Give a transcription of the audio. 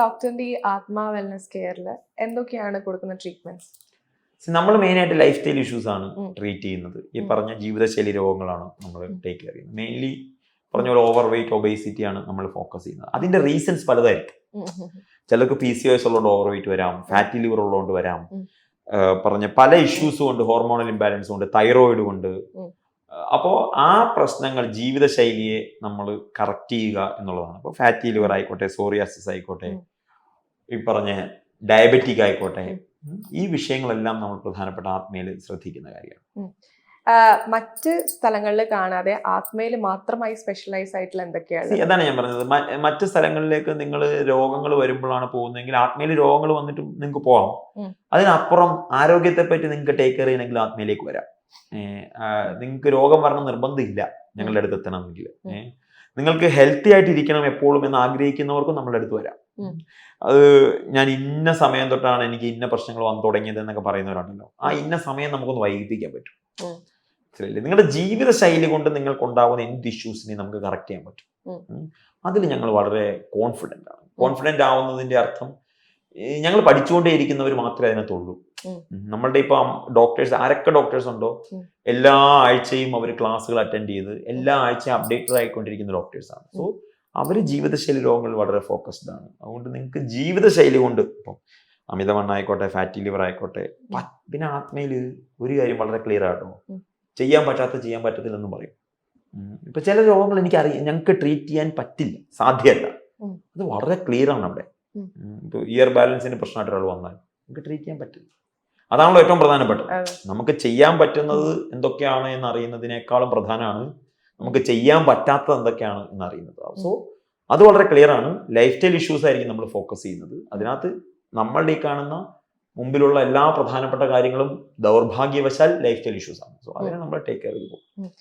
ഡോക്ടറിന്റെ ഈ ആത്മാ വെൽനസ് കെയറിൽ എന്തൊക്കെയാണ് കൊടുക്കുന്ന ട്രീറ്റ്മെന്റ്സ് നമ്മൾ മെയിനായിട്ട് ലൈഫ് സ്റ്റൈൽ ഇഷ്യൂസ് ആണ് ട്രീറ്റ് ചെയ്യുന്നത്. ഈ പറഞ്ഞ ജീവിതശൈലി രോഗങ്ങളാണ് നമ്മൾ ടേക്ക് കെയർ ചെയ്യുന്നത്. മെയിൻലി പറഞ്ഞ പോലെ ഓവർ വെയിറ്റ് ഒബേസിറ്റി ആണ് നമ്മൾ ഫോക്കസ് ചെയ്യുന്നത്. അതിന്റെ റീസൺസ് പലതായിരിക്കും. ചിലർക്ക് പി സി എസ് ഉള്ളതുകൊണ്ട് ഓവർ വെയിറ്റ് വരാം ഫാറ്റി ലിവർ ഉള്ളതുകൊണ്ട് വരാം. പറഞ്ഞ പല ഇഷ്യൂസ് ഉണ്ട് ഹോർമോണൽ ഇംബാലൻസ് ഉണ്ട് തൈറോയിഡ് കൊണ്ട് ഉം. അപ്പോൾ ആ പ്രശ്നങ്ങൾ ജീവിതശൈലിയെ നമ്മൾ കറക്റ്റ് ചെയ്യുക എന്നുള്ളതാണ്. അപ്പോൾ ഫാറ്റി ലിവർ ആയിക്കോട്ടെ സോറിയാസിസ് ആയിക്കോട്ടെ. ഈ പറഞ്ഞ ഡയബറ്റിക് ആയിക്കോട്ടെ ഈ വിഷയങ്ങളെല്ലാം നമ്മൾ പ്രധാനപ്പെട്ട ആത്മയിൽ ശ്രദ്ധിക്കുന്ന കാര്യമാണ്. മറ്റ് സ്ഥലങ്ങളിൽ കാണാതെ ആത്മയിൽ മാത്രമായി സ്പെഷ്യലൈസ് ആയിട്ടുള്ള എന്തൊക്കെയാണ്? അതാണ് ഞാൻ പറഞ്ഞത്. മറ്റ് സ്ഥലങ്ങളിലേക്ക് നിങ്ങൾ രോഗങ്ങൾ വരുമ്പോഴാണ് പോകുന്നതെങ്കിൽ ആത്മയിൽ രോഗങ്ങൾ വന്നിട്ട് നിങ്ങൾക്ക് പോകാം അതിനപ്പുറം ആരോഗ്യത്തെ പറ്റി നിങ്ങൾക്ക് ടേക്ക് കെയർ ചെയ്യണമെങ്കിൽ ആത്മയിലേക്ക് വരാം. നിങ്ങൾക്ക് രോഗം വരണം നിർബന്ധമില്ല ഞങ്ങളുടെ അടുത്ത് എത്തണമെങ്കിൽ നിങ്ങൾക്ക് ഹെൽത്തി ആയിട്ട് ഇരിക്കണം എപ്പോഴും എന്ന് ആഗ്രഹിക്കുന്നവർക്കും നമ്മളുടെ അടുത്ത് വരാം. അത് ഞാൻ ഇന്ന സമയം തൊട്ടാണ് എനിക്ക് ഇന്ന പ്രശ്നങ്ങൾ വന്നു തുടങ്ങിയത് എന്നൊക്കെ പറയുന്നവരുണ്ടല്ലോ. ആ ഇന്ന സമയം നമുക്കൊന്ന് വൈകിപ്പിക്കാൻ പറ്റും. മനസ്സിലായില്ലേ? നിങ്ങളുടെ ജീവിത ശൈലി കൊണ്ട് നിങ്ങൾക്ക് ഉണ്ടാകുന്ന എന്ത് ഇഷ്യൂസിനെ നമുക്ക് കറക്റ്റ് ചെയ്യാൻ പറ്റും. അതിൽ ഞങ്ങൾ വളരെ കോൺഫിഡന്റ് ആണ്. കോൺഫിഡന്റ് ആവുന്നതിന്റെ അർത്ഥം ഞങ്ങൾ പഠിച്ചുകൊണ്ടേ ഇരിക്കുന്നവർ മാത്രമേ അതിനകത്തുള്ളൂ. നമ്മളുടെ ഇപ്പം ഡോക്ടേഴ്സ് ആരൊക്കെ ഡോക്ടേഴ്സ് ഉണ്ടോ? എല്ലാ ആഴ്ചയും അവർ ക്ലാസ്സുകൾ അറ്റൻഡ് ചെയ്ത് എല്ലാ ആഴ്ചയും അപ്ഡേറ്റഡ് ആയിക്കൊണ്ടിരിക്കുന്ന ഡോക്ടേഴ്സാണ് സോ അവർ ജീവിതശൈലി രോഗങ്ങൾ വളരെ ഫോക്കസ്ഡ് ആണ്. അതുകൊണ്ട് നിങ്ങൾക്ക് ജീവിതശൈലി കൊണ്ട് ഇപ്പം അമിതവണ്ണായിക്കോട്ടെ ഫാറ്റി ലിവർ ആയിക്കോട്ടെ പിന്നെ ആത്മയിൽ ഒരു കാര്യം വളരെ ക്ലിയർ ആട്ടോ. ചെയ്യാൻ പറ്റാത്ത ചെയ്യാൻ പറ്റത്തില്ലെന്ന് പറയും. ഇപ്പൊ ചില രോഗങ്ങൾ എനിക്ക് അറിയാം ഞങ്ങൾക്ക് ട്രീറ്റ് ചെയ്യാൻ പറ്റില്ല സാധ്യമല്ല. അത് വളരെ ക്ലിയർ ആണ് അവിടെ. ഉം. ഉം. ഇപ്പൊ ഇയർ ബാലൻസിന് പ്രശ്നമായിട്ട് ഒരാൾ വന്നാൽ നമുക്ക് ട്രീറ്റ് ചെയ്യാൻ പറ്റും. അതാണല്ലോ ഏറ്റവും പ്രധാനപ്പെട്ടത്. നമുക്ക് ചെയ്യാൻ പറ്റുന്നത് എന്തൊക്കെയാണ് എന്ന് അറിയുന്നതിനേക്കാളും പ്രധാനമാണ് നമുക്ക് ചെയ്യാൻ പറ്റാത്തത് എന്തൊക്കെയാണ് എന്ന് അറിയുന്നത് സോ അത് വളരെ ക്ലിയർ ആണ്. ലൈഫ് സ്റ്റൈൽ ഇഷ്യൂസ് ആയിരിക്കും നമ്മൾ ഫോക്കസ് ചെയ്യുന്നത്. അതിനകത്ത് നമ്മളുടെ ഈ കാണുന്ന മുമ്പിലുള്ള എല്ലാ പ്രധാനപ്പെട്ട കാര്യങ്ങളും ദൗർഭാഗ്യവശാൽ ലൈഫ് സ്റ്റൈൽ ഇഷ്യൂസ് ആണ്. സോ അതിനെ നമ്മൾ ടേക്ക് കെയർ ചെയ്തു പോകും.